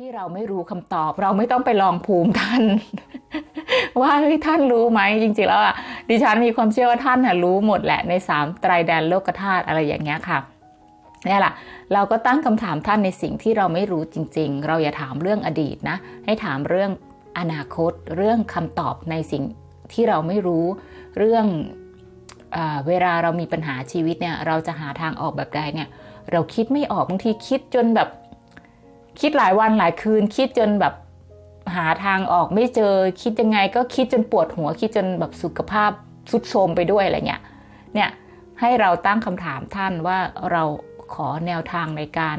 ที่เราไม่รู้คำตอบ เราไม่ต้องไปลองภูมิท่าน ว่าเฮ้ยท่านรู้ไหมจริงๆแล้วอะดิฉันมีความเชื่อว่าท่านน่ะรู้หมดแหละในสามไตรแดนโลกธาตุอะไรอย่างเงี้ยค่ะนี่แหละเราก็ตั้งคำถามท่านในสิ่งที่เราไม่รู้จริง ๆ เราอย่าถามเรื่องอดีตนะ ให้ถามเรื่องอนาคต เรื่องคำตอบในสิ่งที่เราไม่รู้เรื่องเอเวลาเรามีปัญหาชีวิตเนี่ยเราจะหาทางออกแบบใดเนี่ยเราคิดไม่ออกบางทีคิดจนแบบ คิดหลายวันหลายคืน คิดจนแบบหาทางออกไม่เจอ คิดยังไงก็คิดจนปวดหัว คิดจนแบบสุขภาพสุดโทรมไปด้วยอะไรเงี้ย เนี่ยให้เราตั้งคำถามท่านว่าเราขอแนวทางในการ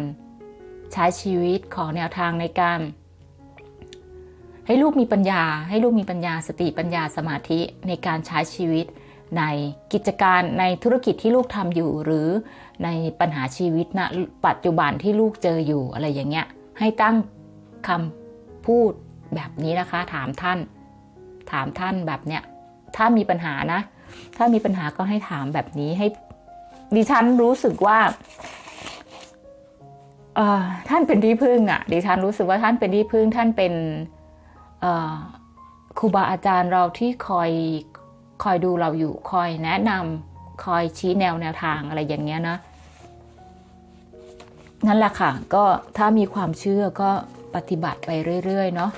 ใช้ชีวิต ขอแนวทางในการ ให้ลูกมีปัญญา ให้ลูกมีปัญญาสติปัญญาสมาธิในการใช้ชีวิตในกิจการในธุรกิจที่ลูกทำอยู่หรือในปัญหาชีวิตณปัจจุบันที่ลูกเจออยู่อะไรอย่างเงี้ย ให้ตั้งคำพูดแบบนี้นะคะ ถามท่าน ถามท่านแบบเนี้ยถ้ามีปัญหานะ ถ้ามีปัญหาก็ให้ถามแบบนี้ให้ดิฉันรู้สึกว่าท่านเป็นที่พึ่งอะ่ะ ดิฉันรู้สึกว่าท่านเป็นที่พึ่งท่านเป็นครูบาอาจารย์เราที่คอยคอยดูเราอยู่คอยแนะนำคอยชี้แนวแนวทางอะไรอย่างเงี้ยนะ นั่นแหละค่ะ ก็ถ้ามีความเชื่อก็ปฏิบัติไปเรื่อย ๆ เนาะ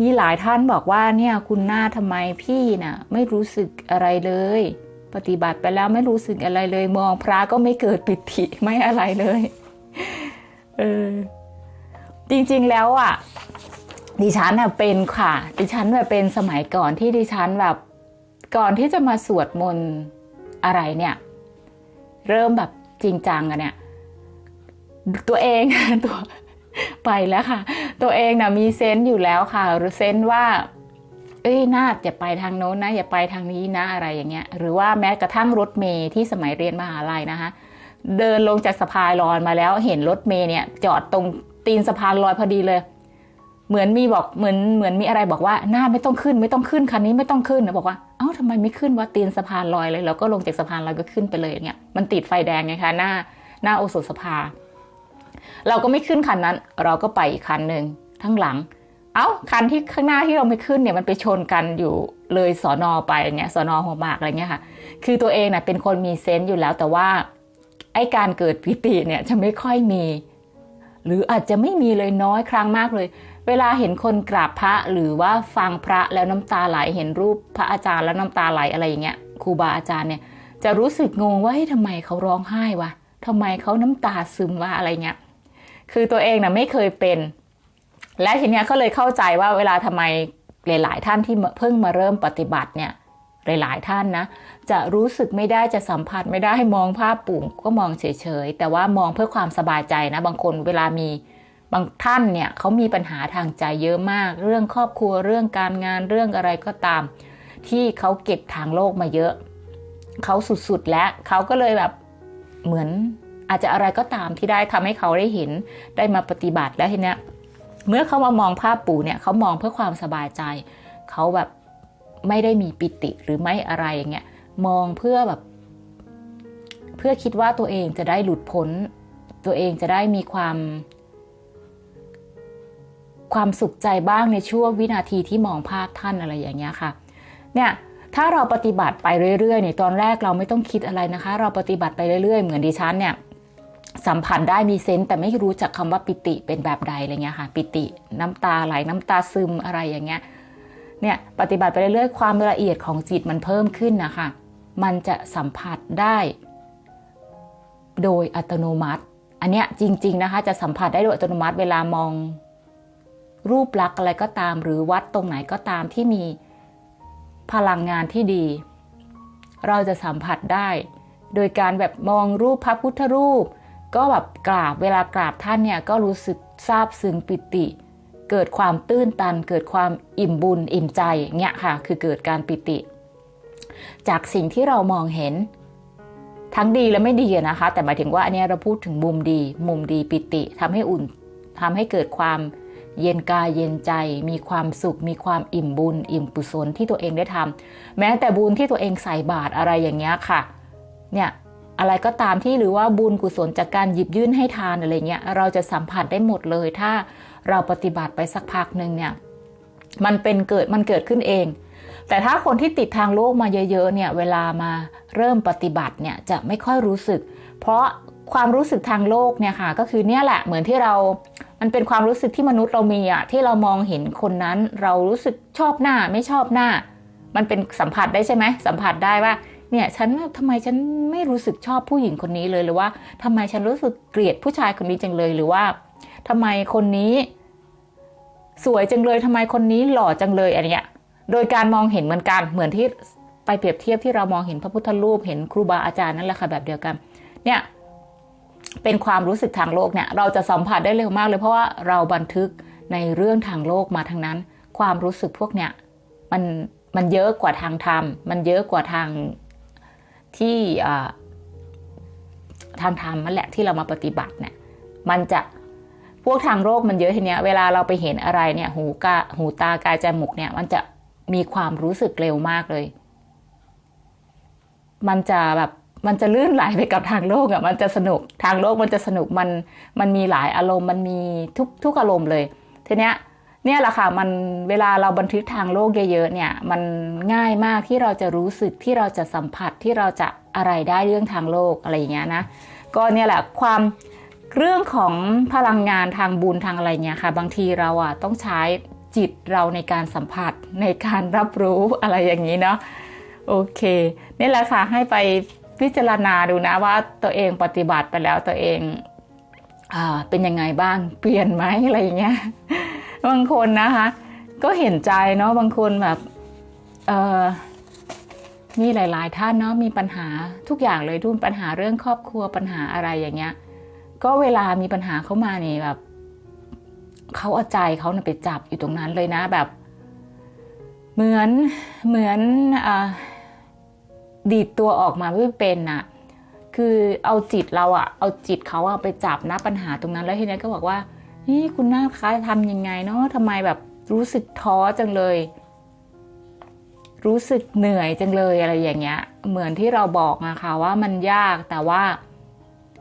มีหลายท่านบอกว่าเนี่ยคุณหน้าทำไมพี่น่ะ ไม่รู้สึกอะไรเลย ปฏิบัติไปแล้วไม่รู้สึกอะไรเลย มองพระก็ไม่เกิดปิติไม่อะไรเลยเออจริงๆแล้วอะ ดิฉันน่ะเป็นค่ะ ดิฉันแบบเป็นสมัยก่อนที่ดิฉันแบบ ก่อนที่จะมาสวดมนต์ อะไรเนี่ย เริ่มแบบจริงจังอะเนี่ย ตัวเองตัวไปแล้วค่ะ ตัวเองนะมีเซนต์อยู่แล้วค่ะหรือเซนต์ว่า เอ้ยน่าอย่าไปทางโน้นนะ อย่าไปทางนี้นะอะไรอย่างเงี้ย หรือว่าแม้กระทั่งรถเมย์ที่สมัยเรียนมหาลัยนะคะ เดินลงจากสะพานลอยมาแล้วเห็นรถเมย์เนี่ย จอดตรงตีนสะพานลอยพอดีเลย เหมือนมีบอกเหมือนเหมือนมีอะไรบอกว่าหน้าไม่ต้องขึ้น ไม่ต้องขึ้นคันนี้ไม่ต้องขึ้นนะบอกว่าเอ้าทำไมไม่ขึ้นว่าตีนสะพานลอยเลยแล้วก็ลงจากสะพานลอยก็ขึ้นไปเลยเนี่ยมันติดไฟแดงไงคะหน้าหน้าโอสถสภา เราก็ไม่ขึ้นคันนั้น เราก็ไปอีกคันหนึ่งทั้งหลัง เอ้าคันที่ข้างหน้าที่เราไม่ขึ้นเนี่ยมันไปชนกันอยู่เลยสอนอไปเนี่ยสอนอหัวหมากอะไรเงี้ยค่ะ คือตัวเองเนะ่ะเป็นคนมีเซนต์อยู่แล้วแต่ว่าไอ้การเกิดปิติเนี่ยจะไม่ค่อยมี หรืออาจจะไม่มีเลยน้อยครั้งมากเลย เวลาเห็นคนกราบพระหรือว่าฟังพระแล้วน้ำตาไหลเห็นรูปพระอาจารย์แล้วน้ำตาไหลอะไรอย่างเงี้ยครูบาอาจารย์เนี่ยจะรู้สึกงงว่าเฮ้ยทำไมเขาร้องไห้วะทำไมเขาน้ำตาซึมวะอะไรเงี้ยคือตัวเองนะไม่เคยเป็น และทีเนี้ยก็เลยเข้าใจว่าเวลาทำไมหลาย ๆ ท่านที่เพิ่งมาเริ่มปฏิบัติเนี่ยหลายๆท่านนะ จะรู้สึกไม่ได้จะสัมผัสไม่ได้มองภาพปุ่มก็มองเฉยๆ แต่ว่ามองเพื่อความสบายใจนะ บางคนเวลามี บางท่านเนี่ยเขามีปัญหาทางใจเยอะมาก เรื่องครอบครัวเรื่องการงานเรื่องอะไรก็ตาม ที่เขาเก็บทางโลกมาเยอะเขาสุดๆแล้วเขาก็เลยแบบเหมือนอาจจะอะไรก็ตามที่ได้ทำให้เขาได้เห็นได้มาปฏิบัติแล้วทีเนี้ยเมื่อเขามามองภาพปู่เนี่ยเขามองเพื่อความสบายใจเขาแบบไม่ได้มีปิติหรือไม่อะไรอย่างเงี้ยมองเพื่อแบบ เพื่อคิดว่าตัวเองจะได้หลุดพ้น ตัวเองจะได้มีความ ความสุขใจบ้างในช่วงวินาทีที่มองภาพท่านอะไรอย่างเงี้ยค่ะ เนี่ยถ้าเราปฏิบัติไปเรื่อยๆเนี่ยตอนแรกเราไม่ต้องคิดอะไรนะคะ เราปฏิบัติไปเรื่อยๆ เหมือนดิฉันเนี่ยสัมผัสได้มีเซนต์แต่ไม่รู้จักคำว่าปิติเป็นแบบใดอะไรเงี้ยค่ะ ปิติน้ำตาไหลน้ำตาซึมอะไรอย่างเงี้ยเนี่ยปฏิบัติไปเรื่อยๆความละเอียดของจิตมันเพิ่มขึ้นนะคะ มันจะสัมผัสได้ โดยอัตโนมัติ อันเนี้ยจริง ๆนะคะ จะสัมผัสได้โดยอัตโนมัติเวลามอง รูปลักษณ์อะไรก็ตาม หรือวัดตรงไหนก็ตามที่มีพลังงานที่ดี เราจะสัมผัสได้ โดยการแบบมองรูปพระพุทธรูป ก็แบบกราบเวลากราบท่านเนี่ยก็รู้สึกซาบซึ้งปิติ เกิดความตื้นตัน เกิดความอิ่มบุญอิ่มใจเงี้ยค่ะ คือเกิดการปิติ จากสิ่งที่เรามองเห็นทั้งดีและไม่ดีนะคะ แต่หมายถึงว่าอันนี้เราพูดถึงมุมดี มุมดีปิติทำให้อุ่นทำให้เกิดความ เย็นกายเย็นใจ มีความสุข มีความอิ่มบุญ อิ่มกุศลที่ตัวเองได้ทำแม้แต่บุญที่ตัวเองใส่บาตรอะไรอย่างเงี้ยค่ะ เนี่ยอะไรก็ตามที่หรือว่าบุญกุศลจากการหยิบยื่นให้ทานอะไรเงี้ยเราจะสัมผัสได้หมดเลย ถ้าเราปฏิบัติไปสักพักหนึ่งเนี่ยมันเป็นเกิดมันเกิดขึ้นเอง แต่ถ้าคนที่ติดทางโลกมาเยอะๆเนี่ยเวลามาเริ่มปฏิบัติเนี่ยจะไม่ค่อยรู้สึก เพราะ ความรู้สึกทางโลกเนี่ยค่ะ ก็คือเนี่ยแหละเหมือนที่เรา มันเป็นความรู้สึกที่มนุษย์เรามีอะที่เรามองเห็นคนนั้น เรารู้สึกชอบหน้าไม่ชอบหน้า มันเป็นสัมผัสได้ใช่ไหมสัมผัสได้ว่าเนี่ยฉันทำไมฉันไม่รู้สึกชอบผู้หญิงคนนี้เลยหรือว่าทำไมฉันรู้สึกเกลียดผู้ชายคนนี้จังเลยหรือว่าทำไมคนนี้ สวยจังเลยทำไมคนนี้หล่อจังเลยอะไรเงี้ยโดยการมองเห็นเหมือนกันเหมือนที่ไปเปรียบเทียบที่เรามองเห็นพระพุทธรูปเห็นครูบาอาจารย์นั่นแหละค่ะแบบเดียวกัน เนี่ย เป็นความรู้สึกทางโลกเนี่ยเราจะสัมผัสได้เร็วมากเลย เพราะว่าเราบันทึกในเรื่องทางโลกมาทั้งนั้น ความรู้สึกพวกเนี้ยมันมันเยอะกว่าทางธรรม มันเยอะกว่าทางที่ทางธรรมนั่นแหละที่เรามาปฏิบัติเนี่ยมันจะพวกทางโลกมันเยอะทีเนี้ยเวลาเราไปเห็นอะไรเนี่ยหูกาหูตากายจมูกเนี่ยมันจะมีความรู้สึกเร็วมากเลย มันจะแบบ มันจะลื่นไหลไปกับทางโลกอะ่ะมันจะสนุกทางโลกมันจะสนุกมันมันมีหลายอารมณ์มันมีทุกทุกอารมณ์เลยทีเนี้ยเนี่ยแหละค่ะมันเวลาเราบันทึกทางโลกเยอะๆเนี่ยมันง่ายมากที่เราจะรู้สึกที่เราจะสัมผัสที่เราจะอะไรได้เรื่องทางโลกอะไรอย่างเงี้ยนะก็เนี่ยแหละความเรื่องของพลังงานทางบุญทางอะไรเงี้ยค่ะ บางทีเราอะต้องใช้จิตเราในการสัมผัสในการรับรู้อะไรอย่างนี้เนาะโอเคนี่แหละค่ะให้ไป พิจารณาดูนะว่าตัวเองปฏิบัติไปแล้วตัวเองอเป็นยังไงบ้างเปลี่ยนไหมอะไรอย่างเงี้ยบางคนนะคะ ก็เห็นใจเนาะบางคนแบบเออมีหลาย ๆ ท่านเนาะมีปัญหาทุกอย่างเลยทุกปัญหาเรื่องครอบครัวปัญหาอะไรอย่างเงี้ย ก็เวลามีปัญหาเข้ามานี่แบบเขาเอาใจเขาไปจับอยู่ตรงนั้นเลยนะแบบ เหมือนเหมือนอ ดีดตัวออกมาไม่เป็นน่ะคือเอาจิตเราอะเอาจิตเขาอะไปจับนะปัญหาตรงนั้นแล้วทีนี้ก็บอกว่านี่คุณน้าคะทำยังไงเนาะทำไมแบบรู้สึกท้อจังเลย รู้สึกเหนื่อยจังเลยอะไรอย่างเงี้ย เหมือนที่เราบอกอะค่ะว่ามันยากแต่ว่า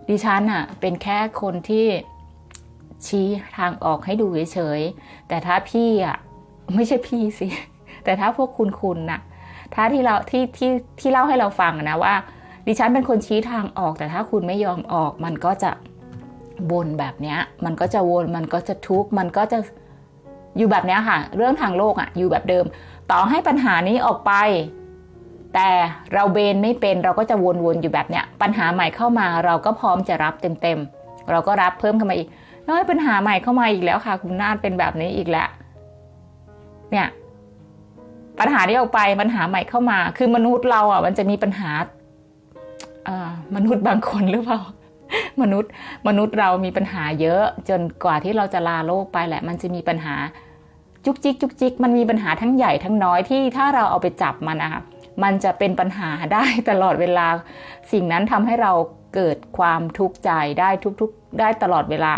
ดิฉันอะเป็นแค่คนที่ชี้ทางออกให้ดูเฉยๆแต่ถ้าพี่อะไม่ใช่พี่สิ แต่ถ้าพวกคุณคุณน่ะ ถ้าที่เราที่ที่ที่เล่าให้เราฟังนะว่า ดิฉันเป็นคนชี้ทางออก แต่ถ้าคุณไม่ยอมออก มันก็จะวนแบบเนี้ย มันก็จะวนมันก็จะทุกข์มันก็จะอยู่แบบเนี้ยค่ะ เรื่องทางโลกอะ อยู่แบบเดิม ต่อให้ปัญหานี้ออกไป แต่เราเบนไม่เป็นเราก็จะวนๆอยู่แบบเนี้ย ปัญหาใหม่เข้ามาเราก็พร้อมจะรับเต็มๆ เราก็รับเพิ่มเข้ามาอีกน้อยปัญหาใหม่เข้ามาอีกแล้วค่ะ คุณนาฏเป็นแบบนี้อีกแล้ว เนี่ย ปัญหาที่ออกไปปัญหาใหม่เข้ามา คือมนุษย์เราอะ มันจะมีปัญหาอมนุษย์บางคนหรือเปล่ามนุษย์ มนุษย์เรามีปัญหาเยอะ จนกว่าที่เราจะลาโลกไปแหละ มันจะมีปัญหาจุกจิกจุกจิกมันมีปัญหาทั้งใหญ่ทั้งน้อยที่ถ้าเราเอาไปจับมันนะคะมันจะเป็นปัญหาได้ตลอดเวลา สิ่งนั้นทำให้เราเกิดความทุกข์ใจได้ทุกๆได้ตลอดเวลา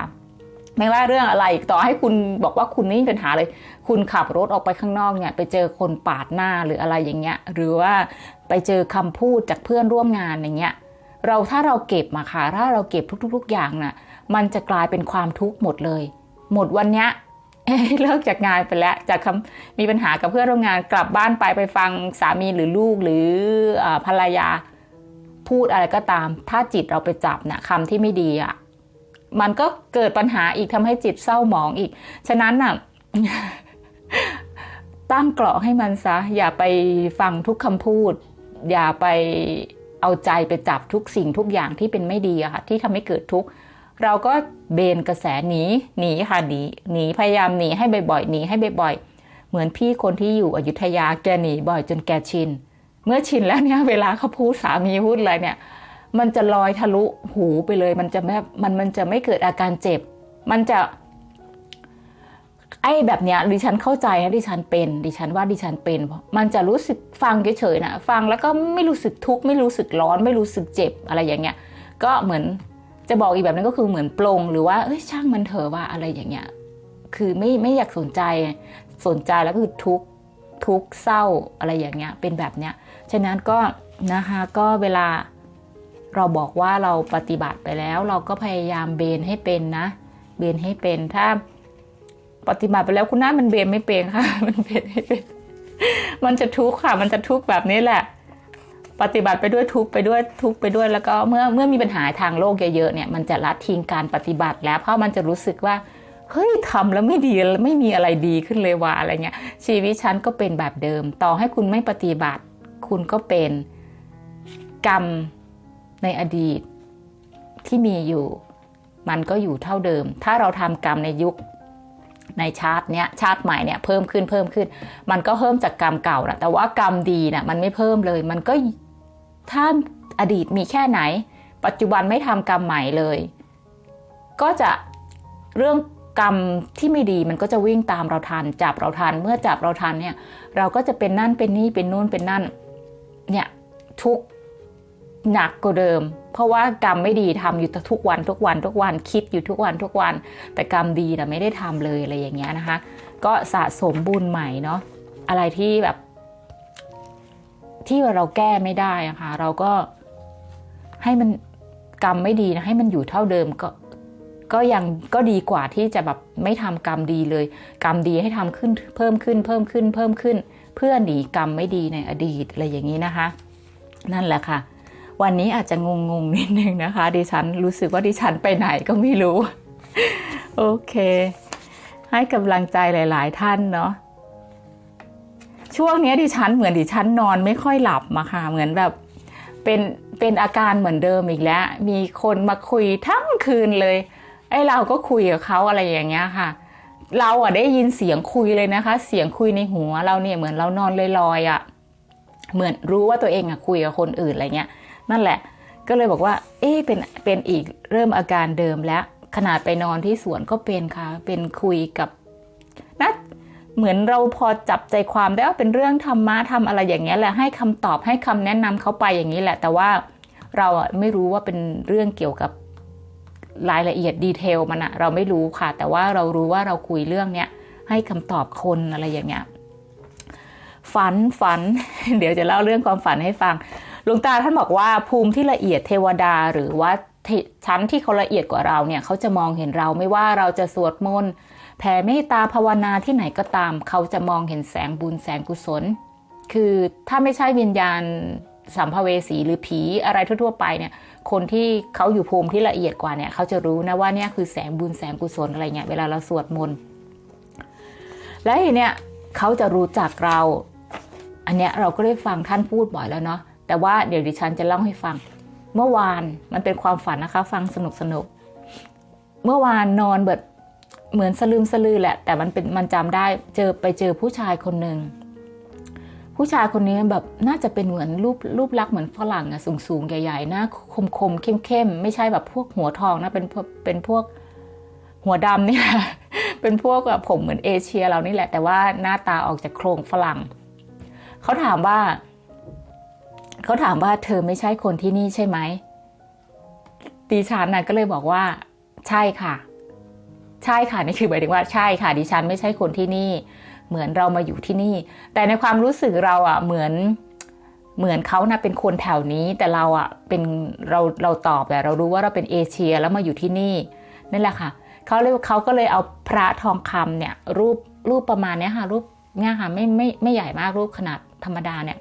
ไม่ว่าเรื่องอะไรต่อให้คุณบอกว่าคุณไม่มีปัญหาเลย คุณขับรถออกไปข้างนอกเนี่ยไปเจอคนปาดหน้าหรืออะไรอย่างเงี้ยหรือว่าไปเจอคำพูดจากเพื่อนร่วมงานอย่างเงี้ยเราถ้าเราเก็บมาค่ะถ้าเราเก็บทุก ๆ อย่างน่ะมันจะกลายเป็นความทุกข์หมดเลย หมดวันเนี้ยเลิกจากงานไปแล้วจากคำมีปัญหากับเพื่อนร่วมงานกลับบ้านไปไปฟังสามีหรือลูกหรืออภรรยาพูดอะไรก็ตาม ถ้าจิตเราไปจับนะ่ะคำที่ไม่ดีอะมันก็เกิดปัญหาอีกทำให้จิตเศร้าหมองอีก ฉะนั้นน่ะ ตั้งกราะให้มันซะ อย่าไปฟังทุกคำพูด อย่าไปเอาใจไปจับทุกสิ่งทุกอย่างที่เป็นไม่ดีอะค่ะที่ทำให้เกิดทุกข์เราก็เบนกระแสหนีหนีค่ะหนีหนีพยายามหนีให้บ่อยๆหนีให้บ่อยๆ เหมือนพี่คนที่อยู่อยุธยาแกหนีบ่อยจนแกชิน เมื่อชินแล้วเนี่ยเวลาเขาพูดสามีพูดอะไรเนี่ย มันจะลอยทะลุหูไปเลย มันจะไม่มันมันจะไม่เกิดอาการเจ็บ มันจะ ไอ้แบบเนี้ยดิฉันเข้าใจนะดิฉันเป็นดิฉันว่าดิฉันเป็น มันจะรู้สึกฟังเฉยๆนะฟังแล้วก็ไม่รู้สึกทุกข์ไม่รู้สึกร้อน ไม่รู้สึกเจ็บอะไรอย่างเงี้ยก็เหมือนจะบอกอีกแบบนึงก็คือเหมือนปลงหรือว่าเอ้ยช่างมันเถอะว่าอะไรอย่างเงี้ยคือไม่ไม่อยากสนใจสนใจแล้วคือทุกข์ทุกข์เศร้าอะไรอย่างเงี้ยเป็นแบบเนี้ยฉะนั้นก็นะคะก็เวลาเราบอกว่าเราปฏิบัติไปแล้ว เราก็พยายามเบนให้เป็นนะ เบนให้เป็นถ้า ปฏิบัติไปแล้วคุณหน้ามันเบนไม่เป็นค่ะ มันเบนไม่เป็น มันจะทุกข์ค่ะ มันจะทุกข์แบบนี้แหละ ปฏิบัติไปด้วยทุกข์ไปด้วยทุกข์ไปด้วยแล้วก็เมื่อเมื่อมีปัญหาทางโลกเยอะๆเนี่ยมันจะละทิ้งการปฏิบัติแล้วเพราะมันจะรู้สึกว่าเฮ้ยทำแล้วไม่ดีไม่มีอะไรดีขึ้นเลยว่ะอะไรเงี้ย ชีวิตฉันก็เป็นแบบเดิม ต่อให้คุณไม่ปฏิบัติ คุณก็เป็นกรรมในอดีตที่มีอยู่ มันก็อยู่เท่าเดิม ถ้าเราทำกรรมในยุค ในชาติเนี้ยชาติใหม่เนี่ยเพิ่มขึ้นเพิ่มขึ้น มันก็เพิ่มจากกรรมเก่านะแต่ว่ากรรมดีน่ะมันไม่เพิ่มเลย มันก็ถ้าอดีตมีแค่ไหน ปัจจุบันไม่ทำกรรมใหม่เลย ก็จะเรื่องกรรมที่ไม่ดีมันก็จะวิ่งตามเราทันจับเราทันเมื่อจับเราทันเนี่ยเราก็จะเป็นนั่นเป็นนี่เป็นนู่นเป็นนั่นเนี่ยทุกหนักกว่าเดิม เพราะว่ากรรมไม่ดีทำอยู่ทุกวันทุกวันทุกวันคิดอยู่ทุกวันทุกวัน แต่กรรมดีนะไม่ได้ทำเลยอะไรอย่างเงี้ยนะคะ ก็สะสมบุญใหม่เนาะอะไรที่แบบ ที่เราแก้ไม่ได้อะค่ะเราก็ให้มันกรรมไม่ดีนะให้มันอยู่เท่าเดิมก็ก็ยังก็ดีกว่าที่จะแบบไม่ทำกรรมดีเลย กรรมดีให้ทำขึ้นเพิ่มขึ้นเพิ่มขึ้นเพิ่มขึ้น เพื่อหนีกรรมไม่ดีในอดีตอะไรอย่างนี้นะคะ นั่นแหละค่ะ วันนี้อาจจะงงงๆนิดนึงนะคะ ดิฉันรู้สึกว่าดิฉันไปไหนก็ไม่รู้ โอเค ให้กำลังใจหลาย ๆ ท่านเนาะช่วงนี้ดิฉันเหมือนดิฉันนอนไม่ค่อยหลับมาค่ะ เหมือนแบบเป็นเป็นอาการเหมือนเดิมอีกแล้ว มีคนมาคุยทั้งคืนเลย ไอ้เราก็คุยกับเขาอะไรอย่างเงี้ยค่ะ เราอะได้ยินเสียงคุยเลยนะคะ เสียงคุยในหัวเราเนี่ยเหมือนเรานอนลอยๆอะ เหมือนรู้ว่าตัวเองอะคุยกับคนอื่นอะไรเงี้ย นั่นแหละ ก็เลยบอกว่า เอ๊ะเป็นเป็นอีกเริ่มอาการเดิมแล้ว ขนาดไปนอนที่สวนก็เป็นค่ะ เป็นคุยกับนะเหมือนเราพอจับใจความได้ว่าเป็นเรื่องธรรมะทำอะไรอย่างเงี้ยแหละให้คำตอบให้คำแนะนำเขาไปอย่างนี้แหละ แต่ว่าเราอะไม่รู้ว่าเป็นเรื่องเกี่ยวกับรายละเอียดดีเทลมันอะเราไม่รู้ค่ะ แต่ว่าเรารู้ว่าเราคุยเรื่องเนี้ยให้คำตอบคนอะไรอย่างเงี้ยฝันฝัน เดี๋ยวจะเล่าเรื่องความฝันให้ฟัง หลวงตาท่านบอกว่าภูมิที่ละเอียดเทวดาหรือว่าชั้นที่เขาละเอียดกว่าเราเนี่ยเขาจะมองเห็นเราไม่ว่าเราจะสวดมนต์แผ่เมตตาภาวนาที่ไหนก็ตาม เขาจะมองเห็นแสงบุญแสงกุศล คือถ้าไม่ใช่วิญญาณสัมภเวสีหรือผีอะไรทั่วๆไปเนี่ย คนที่เขาอยู่ภูมิที่ละเอียดกว่าเนี่ยเขาจะรู้นะว่าเนี่ยคือแสงบุญแสงกุศลอะไรเงี้ยเวลาเราสวดมนต์และทีเนี้ยเขาจะรู้จักเรา อันเนี้ยเราก็ได้ฟังท่านพูดบ่อยแล้วเนาะ แต่ว่าเดี๋ยวดิฉันจะเล่าให้ฟัง เมื่อวานมันเป็นความฝันนะคะ ฟังสนุกสนุก เมื่อวานนอนแบบเหมือนสลืมสลือแหละ แต่มันเป็นมันจำได้เจอไปเจอผู้ชายคนหนึ่งผู้ชายคนนี้แบบน่าจะเป็นเหมือนรูปรูปลักษณ์เหมือนฝรั่งอะสูงสูงๆใหญ่ๆหน้าคมคมเข้มเข้มๆไม่ใช่แบบพวกหัวทองนะเป็นเป็นพวกหัวดำนี่แหละเป็นพวกแบบผมเหมือนเอเชียเรานี่แหละ แต่ว่าหน้าตาออกจากโครงฝรั่งเขาถามว่า เขาถามว่าเธอไม่ใช่คนที่นี่ใช่ไหมดิฉันน่ะก็เลยบอกว่า ใช่ค่ะ ใช่ค่ะนี่คือหมายถึงว่าใช่ค่ะ ดิฉันไม่ใช่คนที่นี่ เหมือนเรามาอยู่ที่นี่ แต่ในความรู้สึกเราอะเหมือนเหมือนเขานะเป็นคนแถวนี้ แต่เราอะเป็นเราเราตอบแต่เรารู้ว่าเราเป็นเอเชียแล้วมาอยู่ที่นี่นั่นแหละค่ะเขาเลยเขาก็เลยเอาพระทองคำเนี่ยรูปรูปประมาณเนี้ยค่ะรูปเนี่ยค่ะไม่ไม่ไม่ใหญ่มากรูปขนาดธรรมดาเนี่ย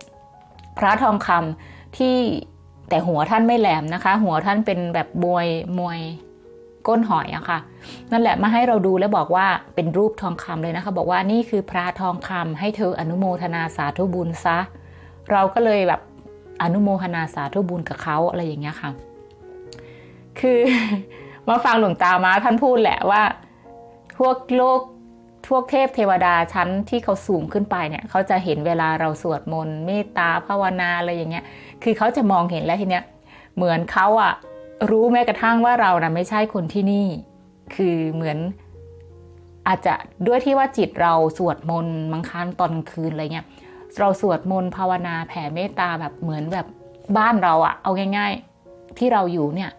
พระทองคำที่แต่หัวท่านไม่แหลมนะคะ หัวท่านเป็นแบบมวยมวยก้นหอยอะค่ะ นั่นแหละมาให้เราดูแล้วบอกว่าเป็นรูปทองคำเลยนะคะ บอกว่านี่คือพระทองคำให้เธออนุโมทนาสาธุบุญซะ เราก็เลยแบบอนุโมทนาสาธุบุญกับเขาอะไรอย่างเงี้ยค่ะ คือมาฟังหลวงตามาท่านพูดแหละว่า พวกโลก พวกเทพเทวดาชั้นที่เขาสูงขึ้นไปเนี่ยเขาจะเห็นเวลาเราสวดมนต์เมตตาภาวนาอะไรอย่างเงี้ย คือเขาจะมองเห็นแล้วทีเนี้ยเหมือนเขาอะรู้แม้กระทั่งว่าเรานะไม่ใช่คนที่นี่ คือเหมือนอาจจะด้วยที่ว่าจิตเราสวดมนต์บางครั้งตอนคืนอะไรเงี้ยเราสวดมนต์ภาวนาแผ่เมตตาแบบเหมือนแบบบ้านเราอะเอาง่าย ๆ ที่เราอยู่เนี่ย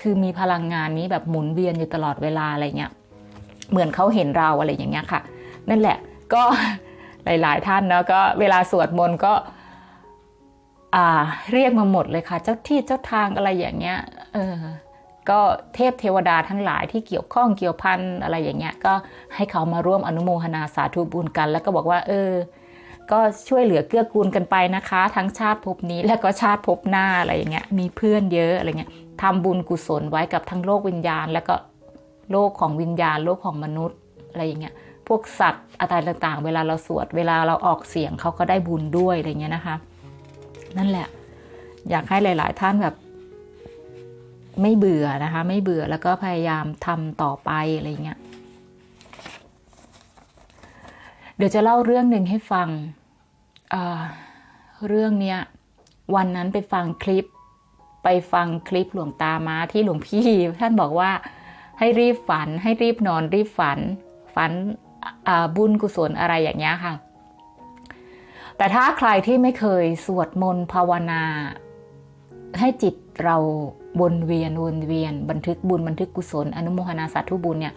คือมีพลังงานนี้แบบหมุนเวียนอยู่ตลอดเวลาอะไรเงี้ย เหมือนเขาเห็นเราอะไรอย่างเงี้ยค่ะ นั่นแหละก็หลาย ๆ ท่านเนาะก็เวลาสวดมนต์ก็เรียกมาหมดเลยค่ะ เจ้าที่เจ้าทางอะไรอย่างเงี้ยเออก็เทพเทวดาทั้งหลายที่เกี่ยวข้องเกี่ยวพันอะไรอย่างเงี้ยก็ให้เขามาร่วมอนุโมทนาสาธุบุญกัน แล้วก็บอกว่า เออ ก็ช่วยเหลือเกื้อกูลกันไปนะคะ ทั้งชาติภพนี้ แล้วก็ชาติภพหน้าอะไรอย่างเงี้ยมีเพื่อนเยอะอะไรเงี้ยทำบุญกุศลไว้กับทั้งโลกวิญญาณ แล้วก็ โลกของวิญญาณ โลกของมนุษย์อะไรอย่างเงี้ยพวกสัตว์อะไรต่างๆ เวลาเราสวด เวลาเราออกเสียงเขาก็ได้บุญด้วยอะไรเงี้ยนะคะ นั่นแหละ อยากให้หลาย ๆ ท่านแบบ ไม่เบื่อนะคะ ไม่เบื่อแล้วก็พยายามทำต่อไปอะไรเงี้ยเดี๋ยวจะเล่าเรื่องหนึ่งให้ฟังเเรื่องเนี้ยวันนั้นไปฟังคลิป ไปฟังคลิปหลวงตามาที่หลวงพี่ ท่านบอกว่า ให้รีบฝัน ให้รีบนอนรีบฝัน ฝันบุญกุศลอะไรอย่างเงี้ยค่ะ แต่ถ้าใครที่ไม่เคยสวดมนต์ภาวนา ให้จิตเราวนเวียนวนเวียน บันทึกบุญบันทึกกุศล อนุโมทนาสาธุบุญเนี่ย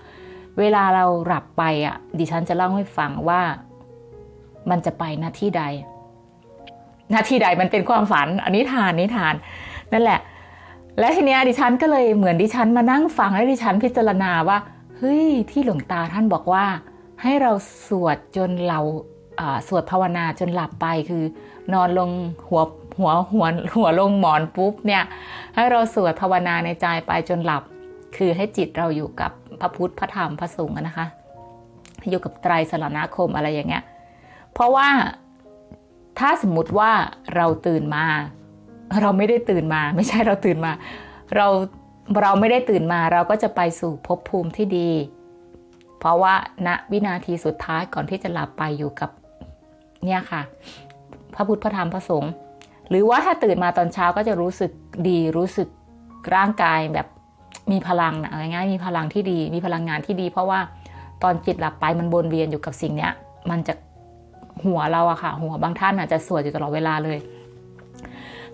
เวลาเราหลับไปอะ ดิฉันจะเล่าให้ฟังว่ามันจะไปหน้าที่ใดหน้าที่ใดมันเป็นความฝัน อันนี้ทานนิทาน นั่นแหละ และทีเนี้ยดิฉันก็เลยเหมือนดิฉันมานั่งฟังแล้วดิฉันพิจารณาว่าเฮ้ยที่หลวงตาท่านบอกว่า ให้เราสวดจนเราสวดภาวนาจนหลับไปคือ นอนลงหัวหัวหัวหัวลงหมอนปุ๊บเนี่ยให้เราสวดภาวนาในใจไปจนหลับ คือให้จิตเราอยู่กับพระพุทธพระธรรมพระสงฆ์นะคะ อยู่กับไตรสรณคมอะไรอย่างเงี้ยเพราะว่าถ้าสมมุติว่าเราตื่นมา เราไม่ได้ตื่นมา ไม่ใช่เราตื่นมา เราเราไม่ได้ตื่นมา เราก็จะไปสู่ภพภูมิที่ดี เพราะว่าณวินาทีสุดท้ายก่อนที่จะหลับไปอยู่กับเนี่ยค่ะ พระพุทธพระธรรมพระสงฆ์หรือว่าถ้าตื่นมาตอนเช้าก็จะรู้สึกดีรู้สึกร่างกายแบบมีพลังนะง่ายๆมีพลังที่ดี มีพลังงานที่ดี เพราะว่าตอนจิตหลับไปมันวนเวียนอยู่กับสิ่งเนี้ย มันจะหัวเราอะค่ะ หัวบางท่านอาจจะสวดอยู่ตลอดเวลาเลย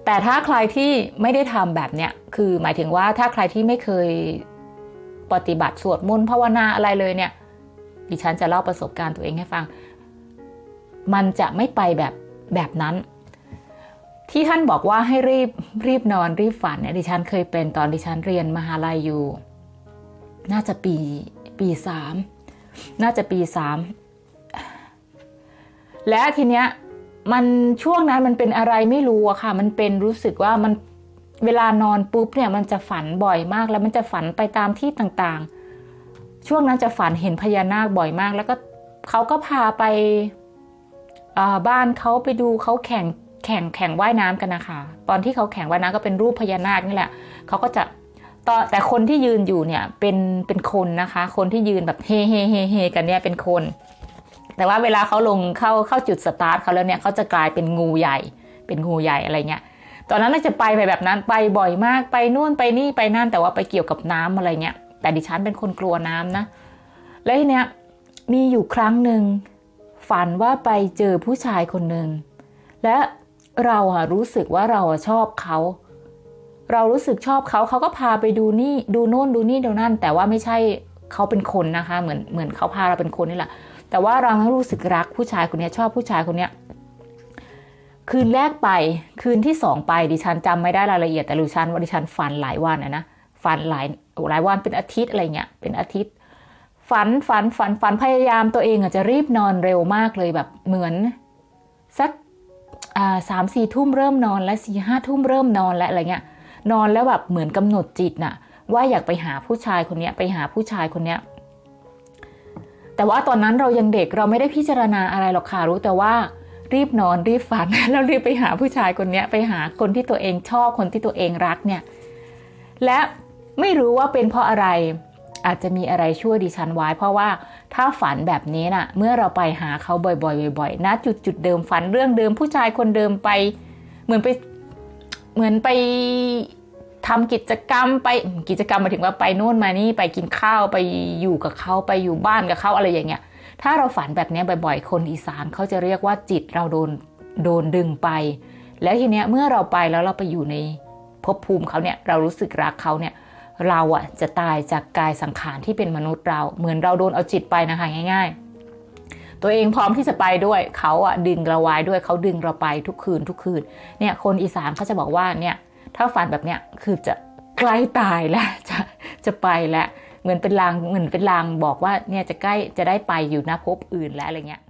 แต่ถ้าใครที่ไม่ได้ทำแบบเนี้ยคือหมายถึงว่าถ้าใครที่ไม่เคยปฏิบัติสวดมนต์ภาวนาอะไรเลยเนี่ย ดิฉันจะเล่าประสบการณ์ตัวเองให้ฟัง มันจะไม่ไปแบบแบบนั้น ที่ท่านบอกว่าให้รีบรีบนอนรีบฝันเนี่ยดิฉันเคยเป็นตอนดิฉันเรียนมหาลัยอยู่ น่าจะปีปีสามน่าจะปีสามและทีเนี้ย มันช่วงนั้นมันเป็นอะไรไม่รู้อะค่ะ มันเป็นรู้สึกว่ามันเวลานอนปุ๊บเนี่ยมันจะฝันบ่อยมาก แล้วมันจะฝันไปตามที่ต่างๆ ช่วงนั้นจะฝันเห็นพญานาคบ่อยมาก แล้วก็เขาก็พาไปาบ้านเขาไปดูเขาแข่งแข่งแข่งว่ายน้ำกันนะคะตอนที่เขาแข่งว่ายน้ำก็เป็นรูปพญานาคนี่แหละเขาก็จะต่อแต่คนที่ยืนอยู่เนี่ยเป็นเป็นคนนะคะ คนที่ยืนแบบเฮเฮเฮเฮกันเนี่ยเป็นคน แต่ว่าเวลาเขาลงเข้าเข้าจุดสตาร์ทเขาแล้วเนี่ยเขาจะกลายเป็นงูใหญ่ เป็นงูใหญ่อะไรเงี้ยตอนนั้นน่าจะไปไปแบบนั้นไปบ่อยมากไปนู่นไปนี่ไปนั่นแต่ว่าไปเกี่ยวกับน้ำอะไรเงี้ยแต่ดิฉันเป็นคนกลัวน้ำนะ แล้วทีเนี้ยมีอยู่ครั้งหนึ่งฝันว่าไปเจอผู้ชายคนหนึ่งและเราอะรู้สึกว่าเราอะชอบเขาเรารู้สึกชอบเขาเขาก็พาไปดูนี่ดูโน่นดูนี่ดูนั่น แต่ว่าไม่ใช่เขาเป็นคนนะคะ เหมือนเหมือนเขาพาเราเป็นคนนี่แหละ แต่ว่าเรารู้สึกรักผู้ชายคนนี้ชอบผู้ชายคนนี้คืนแรกไปคืนที่สองไปดิฉันจำไม่ได้รายละเอียดแต่ดิฉันว่าดิฉันฝันหลายวันนะนะฝันหลายหลายวันเป็นอาทิตย์อะไรเงี้ยเป็นอาทิตย์ ฝันฝันฝันฝันพยายามตัวเองอาจจะรีบนอนเร็วมากเลยแบบเหมือนสักสามสี่ทุ่มเริ่มนอนและสี่ห้าทุ่มเริ่มนอนและอะไรเงี้ยนอนแล้วแบบเหมือนกำหนดจิตน่ะว่าอยากไปหาผู้ชายคนนี้ไปหาผู้ชายคนนี้ แต่ว่าตอนนั้นเรายังเด็กเราไม่ได้พิจารณาอะไรหรอกค่ะรู้แต่ว่ารีบนอนรีบฝันแล้วรีบไปหาผู้ชายคนนี้ไปหาคนที่ตัวเองชอบคนที่ตัวเองรักเนี่ยและไม่รู้ว่าเป็นเพราะอะไรอาจจะมีอะไรช่วยดิฉันไว้ เพราะว่าถ้าฝันแบบนี้น่ะ เมื่อเราไปหาเขาบ่อยๆบ่อยๆนะจุดจุดเดิมฝันเรื่องเดิมผู้ชายคนเดิมไป เหมือนไปเหมือนไป ทำกิจกรรมไปกิจกรรมหมายถึงว่าไปนู่นมานี่ไปกินข้าวไปอยู่กับเขาไปอยู่บ้านกับเขาอะไรอย่างเงี้ย ถ้าเราฝันแบบนี้บ่อยๆ คนอีสานเขาจะเรียกว่าจิตเราโดนโดนดึงไป แล้วทีเนี้ยเมื่อเราไปแล้วเราไปอยู่ในภพภูมิเขาเนี่ยเรารู้สึกรักเขาเนี่ยเราอะจะตายจากกายสังขารที่เป็นมนุษย์เรา เหมือนเราโดนเอาจิตไปนะคะง่าย ๆ ตัวเองพร้อมที่จะไปด้วยเขาอะดึงเราไว้ด้วยเขาดึงเราไปทุกคืนทุกคืนเนี่ยคนอีสานเขาจะบอกว่าเนี่ย ถ้าฝันแบบเนี้ยคือจะใกล้ตายแล้วจะจะไปแล้วเหมือนเป็นลางเหมือนเป็นลางบอกว่าเนี่ยจะใกล้จะได้ไปอยู่นะภพอื่นแล้วอะไรเงี้ย